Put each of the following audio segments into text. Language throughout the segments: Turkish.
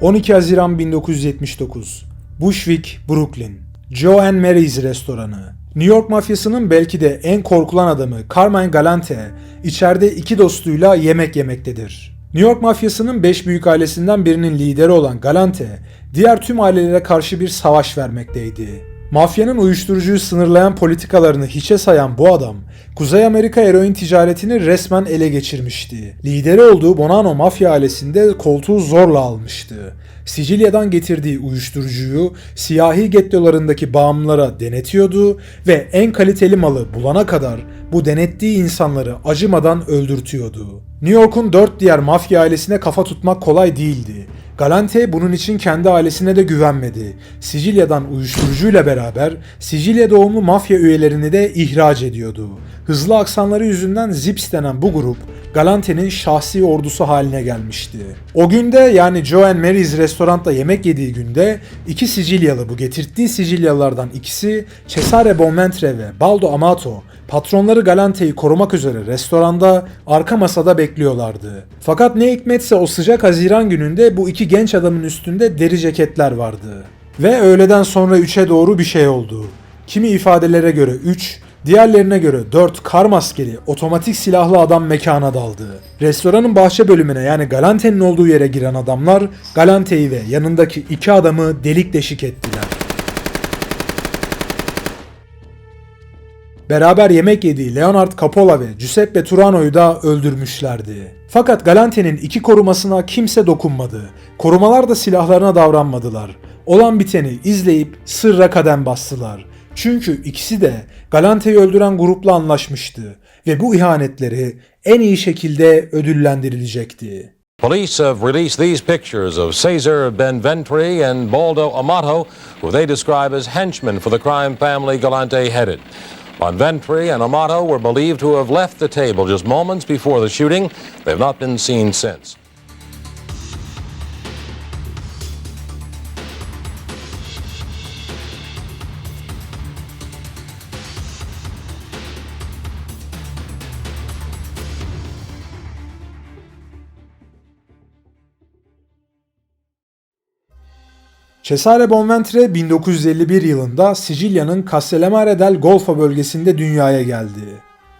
12 Haziran 1979 Bushwick, Brooklyn Joe and Mary's restoranı New York mafyasının belki de en korkulan adamı Carmine Galante içeride iki dostuyla yemek yemektedir. New York mafyasının 5 büyük ailesinden birinin lideri olan Galante, diğer tüm ailelere karşı bir savaş vermekteydi. Mafyanın uyuşturucuyu sınırlayan politikalarını hiçe sayan bu adam, Kuzey Amerika eroin ticaretini resmen ele geçirmişti. Lideri olduğu Bonanno mafya ailesinde koltuğu zorla almıştı. Sicilya'dan getirdiği uyuşturucuyu siyahi gettolarındaki bağımlılara denetiyordu ve en kaliteli malı bulana kadar bu denettiği insanları acımadan öldürtüyordu. New York'un dört diğer mafya ailesine kafa tutmak kolay değildi. Galante bunun için kendi ailesine de güvenmedi. Sicilya'dan uyuşturucuyla beraber Sicilya doğumlu mafya üyelerini de ihraç ediyordu. Hızlı aksanları yüzünden Zips denen bu grup Galante'nin şahsi ordusu haline gelmişti. O günde yani Joe Mary's restoranda yemek yediği günde iki Sicilyalı bu getirttiği Sicilyalılardan ikisi Cesare Bonventre ve Baldo Amato patronları Galante'yi korumak üzere restoranda arka masada bekliyorlardı. Fakat ne hikmetse o sıcak Haziran gününde bu iki genç adamın üstünde deri ceketler vardı. Ve öğleden sonra 3'e doğru bir şey oldu. Kimi ifadelere göre 3, diğerlerine göre 4 kar maskeli otomatik silahlı adam mekana daldı. Restoranın bahçe bölümüne yani Galante'nin olduğu yere giren adamlar Galante'yi ve yanındaki iki adamı delik deşik ettiler. Beraber yemek yediği Leonard Capola ve Giuseppe Turano'yu da öldürmüşlerdi. Fakat Galante'nin iki korumasına kimse dokunmadı. Korumalar da silahlarına davranmadılar. Olan biteni izleyip sırra kadem bastılar. Çünkü ikisi de Galante'yi öldüren grupla anlaşmıştı ve bu ihanetleri en iyi şekilde ödüllendirilecekti. Police have released these pictures of Cesar Benventri and Baldo Amato, who they describe as henchmen for the crime family Galante headed. Benventri and Amato were believed to have left the table just moments before the shooting. They have not been seen since. Cesare Bonventre 1951 yılında Sicilya'nın Castellamare del Golfo bölgesinde dünyaya geldi.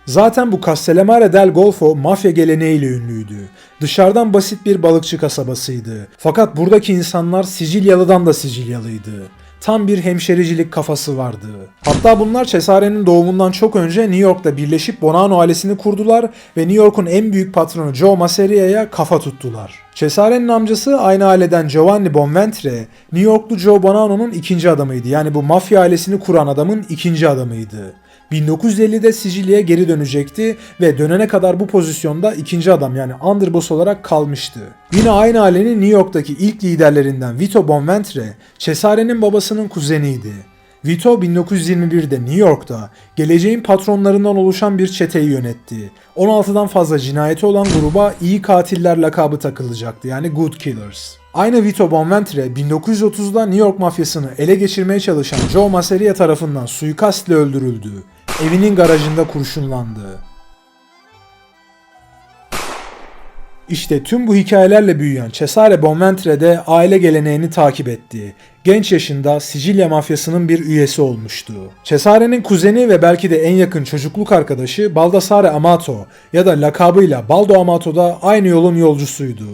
Zaten bu Castellamare del Golfo mafya geleneğiyle ünlüydü. Dışarıdan basit bir balıkçı kasabasıydı. Fakat buradaki insanlar Sicilyalı'dan da Sicilyalıydı. Tam bir hemşericilik kafası vardı. Hatta bunlar Cesare'nin doğumundan çok önce New York'ta birleşip Bonanno ailesini kurdular ve New York'un en büyük patronu Joe Masseria'ya kafa tuttular. Cesare'nin amcası aynı aileden Giovanni Bonventre, New Yorklu Joe Bonanno'nun ikinci adamıydı. Yani bu mafya ailesini kuran adamın ikinci adamıydı. 1950'de Sicilya'ya geri dönecekti ve dönene kadar bu pozisyonda ikinci adam yani underboss olarak kalmıştı. Yine aynı ailenin New York'taki ilk liderlerinden Vito Bonventre, Cesare'nin babasının kuzeniydi. Vito 1921'de New York'ta geleceğin patronlarından oluşan bir çeteyi yönetti. 16'dan fazla cinayeti olan gruba iyi katiller lakabı takılacaktı yani Good Killers. Aynı Vito Bonventre 1930'da New York mafyasını ele geçirmeye çalışan Joe Masseria tarafından suikastle öldürüldü. Evinin garajında kurşunlandı. İşte tüm bu hikayelerle büyüyen Cesare Bonventre de aile geleneğini takip etti. Genç yaşında Sicilya mafyasının bir üyesi olmuştu. Cesare'nin kuzeni ve belki de en yakın çocukluk arkadaşı Baldassare Amato ya da lakabıyla Baldo Amato da aynı yolun yolcusuydu.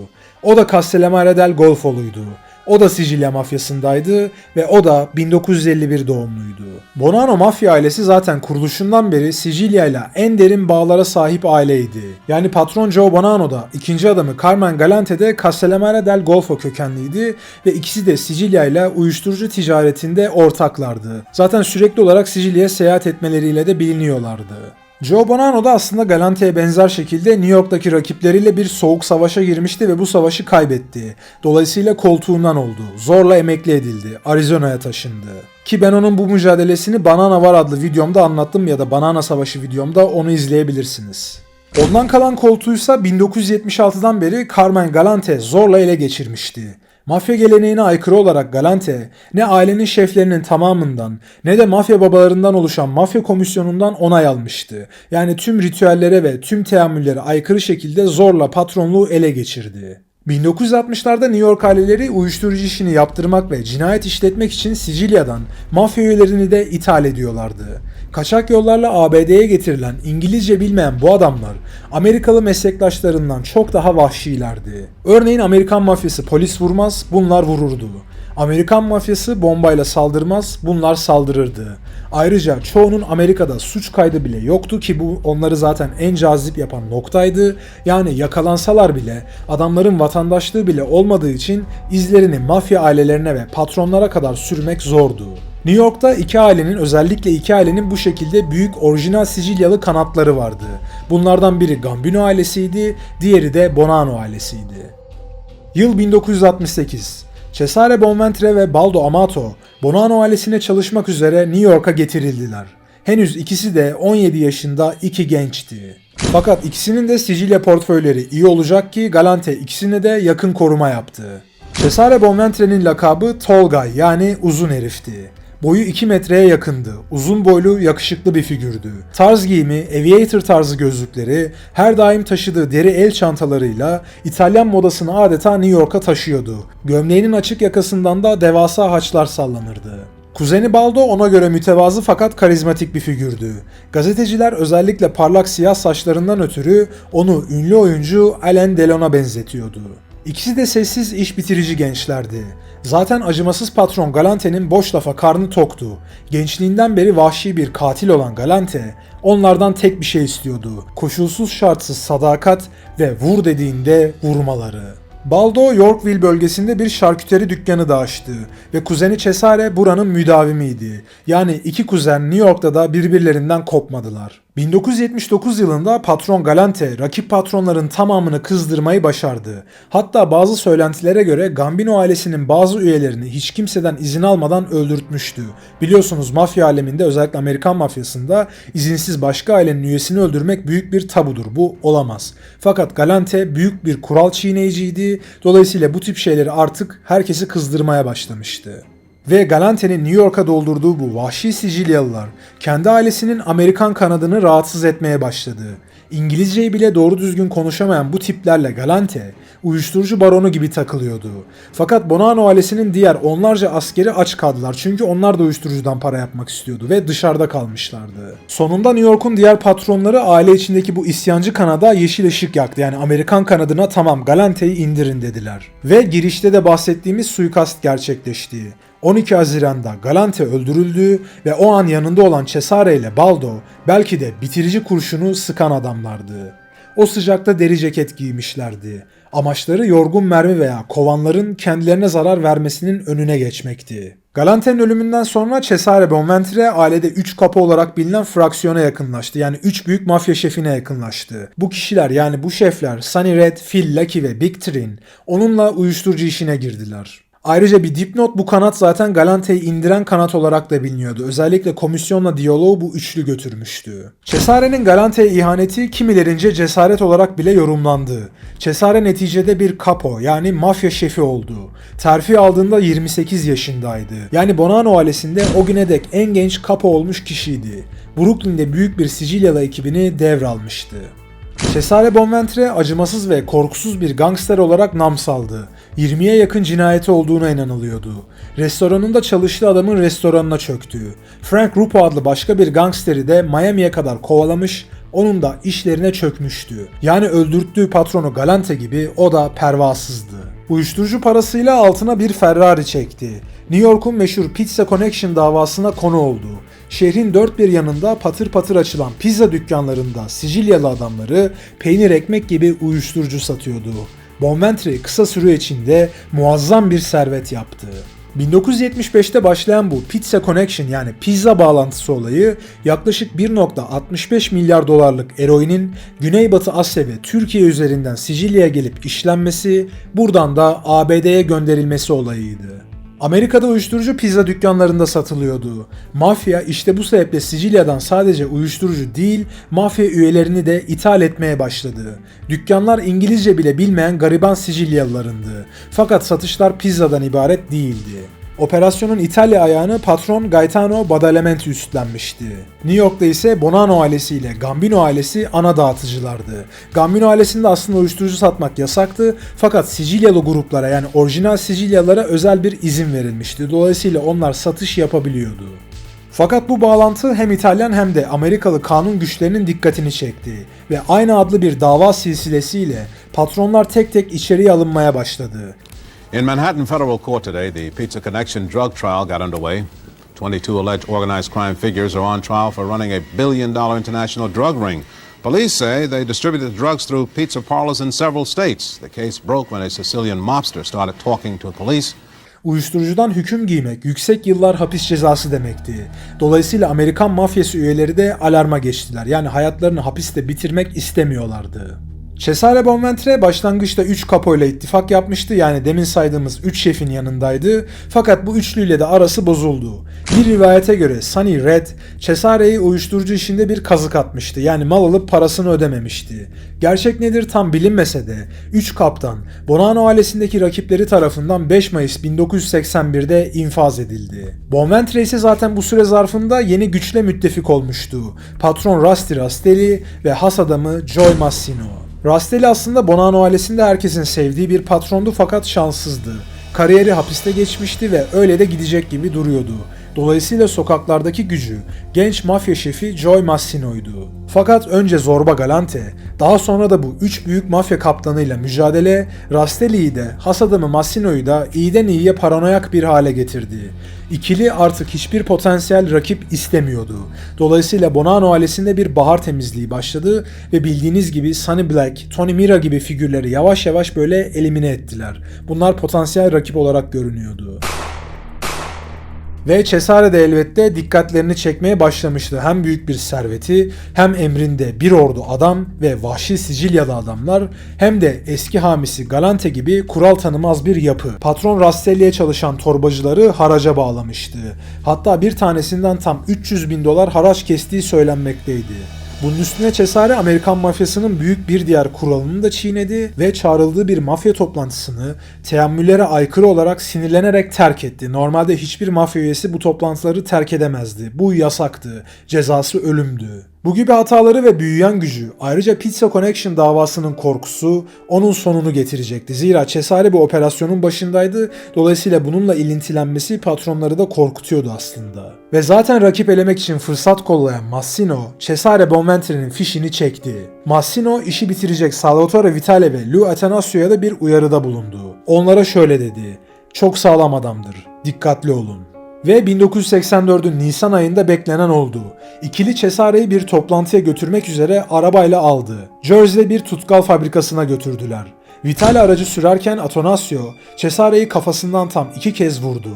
O da Castellamare del Golfo'luydu. O da Sicilya mafyasındaydı ve o da 1951 doğumluydu. Bonanno mafya ailesi zaten kuruluşundan beri Sicilya ile en derin bağlara sahip aileydi. Yani patron Joe Bonanno da ikinci adamı Carmen Galante de Castellamare del Golfo kökenliydi ve ikisi de Sicilya ile uyuşturucu ticaretinde ortaklardı. Zaten sürekli olarak Sicilya'ya seyahat etmeleriyle de biliniyorlardı. Joe Bonanno da aslında Galante'ye benzer şekilde New York'taki rakipleriyle bir soğuk savaşa girmişti ve bu savaşı kaybetti. Dolayısıyla koltuğundan oldu. Zorla emekli edildi. Arizona'ya taşındı. Ki ben onun bu mücadelesini Banana Var adlı videomda anlattım ya da Banana Savaşı videomda onu izleyebilirsiniz. Ondan kalan koltuğuysa 1976'dan beri Carmen Galante zorla ele geçirmişti. Mafya geleneğine aykırı olarak Galante ne ailenin şeflerinin tamamından ne de mafya babalarından oluşan mafya komisyonundan onay almıştı. Yani tüm ritüellere ve tüm teamüllere aykırı şekilde zorla patronluğu ele geçirdi. 1960'larda New York aileleri uyuşturucu işini yaptırmak ve cinayet işletmek için Sicilya'dan mafya üyelerini de ithal ediyorlardı. Kaçak yollarla ABD'ye getirilen İngilizce bilmeyen bu adamlar Amerikalı meslektaşlarından çok daha vahşilerdi. Örneğin Amerikan mafyası polis vurmaz, bunlar vururdu. Amerikan mafyası bombayla saldırmaz, bunlar saldırırdı. Ayrıca çoğunun Amerika'da suç kaydı bile yoktu ki bu onları zaten en cazip yapan noktaydı. Yani yakalansalar bile adamların vatandaşlığı bile olmadığı için izlerini mafya ailelerine ve patronlara kadar sürmek zordu. New York'ta iki ailenin özellikle iki ailenin bu şekilde büyük orijinal Sicilyalı kanatları vardı. Bunlardan biri Gambino ailesiydi, diğeri de Bonanno ailesiydi. Yıl 1968. Cesare Bonventre ve Baldo Amato, Bonanno ailesine çalışmak üzere New York'a getirildiler. Henüz ikisi de 17 yaşında iki gençti. Fakat ikisinin de Sicilya portföyleri iyi olacak ki Galante ikisine de yakın koruma yaptı. Cesare Bonventre'nin lakabı Tall Guy yani uzun herifti. Boyu 2 metreye yakındı. Uzun boylu, yakışıklı bir figürdü. Tarz giyimi, aviator tarzı gözlükleri, her daim taşıdığı deri el çantalarıyla İtalyan modasını adeta New York'a taşıyordu. Gömleğinin açık yakasından da devasa haçlar sallanırdı. Kuzeni Baldo ona göre mütevazı fakat karizmatik bir figürdü. Gazeteciler özellikle parlak siyah saçlarından ötürü onu ünlü oyuncu Alain Delon'a benzetiyordu. İkisi de sessiz iş bitirici gençlerdi. Zaten acımasız patron Galante'nin boş lafa karnı toktu. Gençliğinden beri vahşi bir katil olan Galante, onlardan tek bir şey istiyordu. Koşulsuz şartsız sadakat ve vur dediğinde vurmaları. Baldo Yorkville bölgesinde bir şarküteri dükkanı da açtı ve kuzeni Cesare buranın müdavimiydi. Yani iki kuzen New York'ta da birbirlerinden kopmadılar. 1979 yılında patron Galante rakip patronların tamamını kızdırmayı başardı. Hatta bazı söylentilere göre Gambino ailesinin bazı üyelerini hiç kimseden izin almadan öldürtmüştü. Biliyorsunuz mafya aleminde özellikle Amerikan mafyasında izinsiz başka ailenin üyesini öldürmek büyük bir tabudur. Bu olamaz. Fakat Galante büyük bir kural çiğneyiciydi. Dolayısıyla bu tip şeyleri artık herkesi kızdırmaya başlamıştı. Ve Galante'nin New York'a doldurduğu bu vahşi Sicilyalılar kendi ailesinin Amerikan kanadını rahatsız etmeye başladı. İngilizceyi bile doğru düzgün konuşamayan bu tiplerle Galante uyuşturucu baronu gibi takılıyordu. Fakat Bonanno ailesinin diğer onlarca askeri aç kaldılar çünkü onlar da uyuşturucudan para yapmak istiyordu ve dışarıda kalmışlardı. Sonunda New York'un diğer patronları aile içindeki bu isyancı kanada yeşil ışık yaktı. Yani Amerikan kanadına tamam Galante'yi indirin dediler. Ve girişte de bahsettiğimiz suikast gerçekleşti. 12 Haziran'da Galante öldürüldü ve o an yanında olan Cesare ile Baldo belki de bitirici kurşunu sıkan adamlardı. O sıcakta deri ceket giymişlerdi. Amaçları yorgun mermi veya kovanların kendilerine zarar vermesinin önüne geçmekti. Galante'nin ölümünden sonra Cesare Bonventre ailede 3 kapı olarak bilinen fraksiyona yakınlaştı. Yani 3 büyük mafya şefine yakınlaştı. Bu kişiler yani bu şefler Sunny Red, Phil Lucky ve Big Trin onunla uyuşturucu işine girdiler. Ayrıca bir dipnot bu kanat zaten Galante'yi indiren kanat olarak da biliniyordu. Özellikle komisyonla diyaloğu bu üçlü götürmüştü. Cesare'nin Galante'ye ihaneti kimilerince cesaret olarak bile yorumlandı. Cesare neticede bir capo yani mafya şefi oldu. Terfi aldığında 28 yaşındaydı. Yani Bonanno ailesinde o güne dek en genç capo olmuş kişiydi. Brooklyn'de büyük bir Sicilyalı ekibini devralmıştı. Cesare Bonventre acımasız ve korkusuz bir gangster olarak nam saldı. 20'ye yakın cinayeti olduğuna inanılıyordu. Restoranında çalıştığı adamın restoranına çöktü. Frank Rupo adlı başka bir gangsteri de Miami'ye kadar kovalamış, onun da işlerine çökmüştü. Yani öldürttüğü patronu Galante gibi o da pervasızdı. Uyuşturucu parasıyla altına bir Ferrari çekti. New York'un meşhur Pizza Connection davasına konu oldu. Şehrin dört bir yanında patır patır açılan pizza dükkanlarında Sicilyalı adamları peynir ekmek gibi uyuşturucu satıyordu. Bonventre kısa süre içinde muazzam bir servet yaptı. 1975'te başlayan bu Pizza Connection yani pizza bağlantısı olayı yaklaşık 1.65 milyar dolarlık eroinin Güneybatı Asya ve Türkiye üzerinden Sicilya'ya gelip işlenmesi, buradan da ABD'ye gönderilmesi olayıydı. Amerika'da uyuşturucu pizza dükkanlarında satılıyordu. Mafya işte bu sebeple Sicilya'dan sadece uyuşturucu değil, mafya üyelerini de ithal etmeye başladı. Dükkanlar İngilizce bile bilmeyen gariban Sicilyalılarındı. Fakat satışlar pizzadan ibaret değildi. Operasyonun İtalya ayağını patron Gaetano Badalamenti üstlenmişti. New York'ta ise Bonanno ailesiyle Gambino ailesi ana dağıtıcılardı. Gambino ailesinde aslında uyuşturucu satmak yasaktı fakat Sicilyalı gruplara yani orijinal Sicilyalılara özel bir izin verilmişti. Dolayısıyla onlar satış yapabiliyordu. Fakat bu bağlantı hem İtalyan hem de Amerikalı kanun güçlerinin dikkatini çekti ve aynı adlı bir dava silsilesiyle patronlar tek tek içeriye alınmaya başladı. In Manhattan federal court today, the Pizza Connection drug trial got underway. 22 alleged organized crime figures are on trial for running a billion dollar international drug ring. Police say they distributed drugs through pizza parlors in several states. The case broke when a Sicilian mobster started talking to police. Uyuşturucudan hüküm giymek yüksek yıllar hapis cezası demekti. Dolayısıyla Amerikan mafyası üyeleri de alarma geçtiler. Yani hayatlarını hapiste bitirmek istemiyorlardı. Cesare Bonventre başlangıçta 3 kapoyla ittifak yapmıştı yani demin saydığımız 3 şefin yanındaydı fakat bu üçlüyle de arası bozuldu. Bir rivayete göre Sunny Red, Cesare'yi uyuşturucu işinde bir kazık atmıştı yani mal alıp parasını ödememişti. Gerçek nedir tam bilinmese de 3 kaptan Bonanno ailesindeki rakipleri tarafından 5 Mayıs 1981'de infaz edildi. Bonventre ise zaten bu süre zarfında yeni güçle müttefik olmuştu. Patron Rusty Rastelli ve has adamı Joy Massino. Rastelli aslında Bonanno ailesinde herkesin sevdiği bir patrondu fakat şanssızdı. Kariyeri hapiste geçmişti ve öyle de gidecek gibi duruyordu. Dolayısıyla sokaklardaki gücü genç mafya şefi Joy Massino'ydu. Fakat önce Zorba Galante, daha sonra da bu üç büyük mafya kaptanıyla mücadele Rastelli'yi de has adamı Massino'yu da iyiden iyiye paranoyak bir hale getirdi. İkili artık hiçbir potansiyel rakip istemiyordu. Dolayısıyla Bonanno ailesinde bir bahar temizliği başladı ve bildiğiniz gibi Sonny Black, Tony Mira gibi figürleri yavaş yavaş böyle elimine ettiler. Bunlar potansiyel rakip olarak görünüyordu. Ve Cesare de elbette dikkatlerini çekmeye başlamıştı. Hem büyük bir serveti, hem emrinde bir ordu adam ve vahşi Sicilyalı adamlar, hem de eski hamisi Galante gibi kural tanımaz bir yapı. Patron Rastelli'ye çalışan torbacıları haraca bağlamıştı. Hatta bir tanesinden tam 300 bin dolar haraç kestiği söylenmekteydi. Bunun üstüne Cesare Amerikan mafyasının büyük bir diğer kuralını da çiğnedi ve çağrıldığı bir mafya toplantısını teamüllere aykırı olarak sinirlenerek terk etti. Normalde hiçbir mafya üyesi bu toplantıları terk edemezdi. Bu yasaktı. Cezası ölümdü. Bu gibi hataları ve büyüyen gücü, ayrıca Pizza Connection davasının korkusu onun sonunu getirecekti. Zira Cesare bu operasyonun başındaydı. Dolayısıyla bununla ilintilenmesi patronları da korkutuyordu aslında. Ve zaten rakip elemek için fırsat kollayan Massino, Cesare Bonventre'nin fişini çekti. Massino işi bitirecek Salvatore Vitale ve Lou Atanasio'ya da bir uyarıda bulundu. Onlara şöyle dedi. Çok sağlam adamdır. Dikkatli olun. Ve 1984'ün Nisan ayında beklenen oldu. İkili Cesare'yi bir toplantıya götürmek üzere arabayla aldı. Jersey'de bir tutkal fabrikasına götürdüler. Vitale aracı sürerken Atonasio, Cesare'yi kafasından tam iki kez vurdu.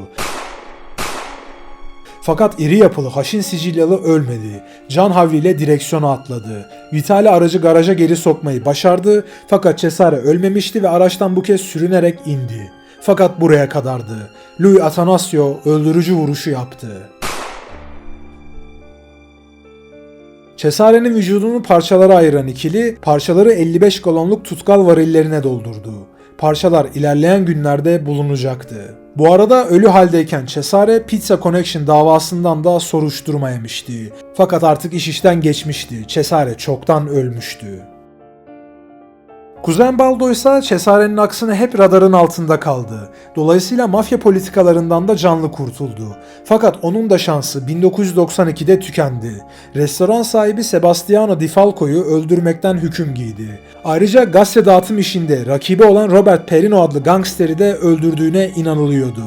Fakat iri yapılı haşin Sicilyalı ölmedi. Can havliyle direksiyona atladı. Vitale aracı garaja geri sokmayı başardı fakat Cesare ölmemişti ve araçtan bu kez sürünerek indi. Fakat buraya kadardı. Louis Atanasio öldürücü vuruşu yaptı. Cesare'nin vücudunu parçalara ayıran ikili, parçaları 55 galonluk tutkal varillerine doldurdu. Parçalar ilerleyen günlerde bulunacaktı. Bu arada ölü haldeyken Cesare Pizza Connection davasından da soruşturma yemişti. Fakat artık iş işten geçmişti. Cesare çoktan ölmüştü. Kuzen Baldo ise Cesare'nin aksine hep radarın altında kaldı. Dolayısıyla mafya politikalarından da canlı kurtuldu. Fakat onun da şansı 1992'de tükendi. Restoran sahibi Sebastiano Di Falco'yu öldürmekten hüküm giydi. Ayrıca gazete dağıtım işinde rakibi olan Robert Perino adlı gangsteri de öldürdüğüne inanılıyordu.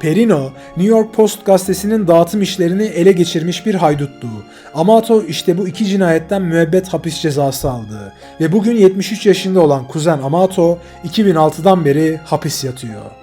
Perino, New York Post gazetesinin dağıtım işlerini ele geçirmiş bir hayduttu. Amato işte bu iki cinayetten müebbet hapis cezası aldı. Ve bugün 73 yaşında olan kuzen Amato 2006'dan beri hapis yatıyor.